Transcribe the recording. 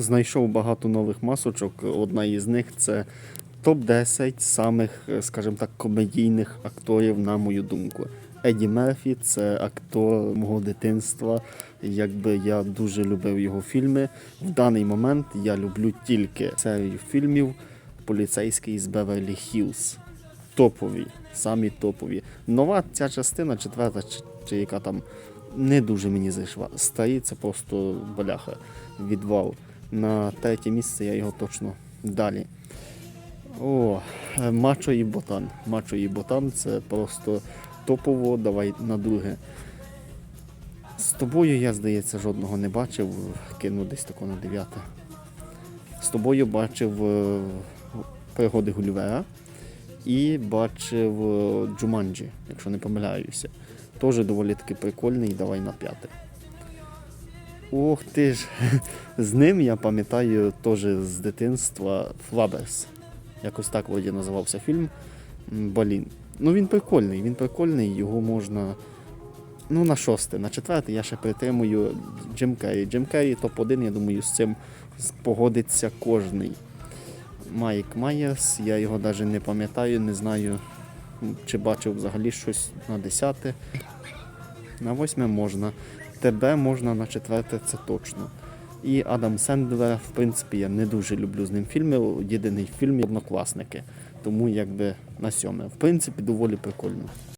Знайшов багато нових масочок. Одна із них це топ-10 самих, е, скажімо так, комедійних акторів, на мою думку. Еді Мерфі це актор мого дитинства. Якби я дуже любив його фільми. В даний момент я люблю тільки серію фільмів Поліцейський з Беверлі Хілз. Топові, самі топові. Нова ця частина, четверта, чи, яка там не дуже мені зайшла. Старі це просто бляха, відвал. На третє місце я його точно далі. О, е, Мачо і Ботан. Мачо і Ботан це просто топово, давай на друге. З тобою я, здається, жодного не бачив, кину десь тако на дев'яте. З тобою бачив е, пригоди Гулівера і бачив е, Джуманджі, якщо не помиляюся. Теж доволі таки прикольний, давай на п'яте. Ох ти ж, з ним я пам'ятаю теж з дитинства Флаберс. Якось так вроді називався фільм. М, Блін. Ну він прикольний, він прикольний, його можна. Ну, на шосте, на четверте я ще притримую Джим Керрі. Джим Керрі топ-1, я думаю, з цим погодиться кожний. Майк Майерс, я його навіть не пам'ятаю, не знаю, чи бачив взагалі щось на десяте. На восьме можна. Тебе можна на четверте, це точно. І Адам Сендлера, в принципі, я не дуже люблю з ним фільми. Єдиний фільм однокласники. Тому якби на сьоме. В принципі, доволі прикольно.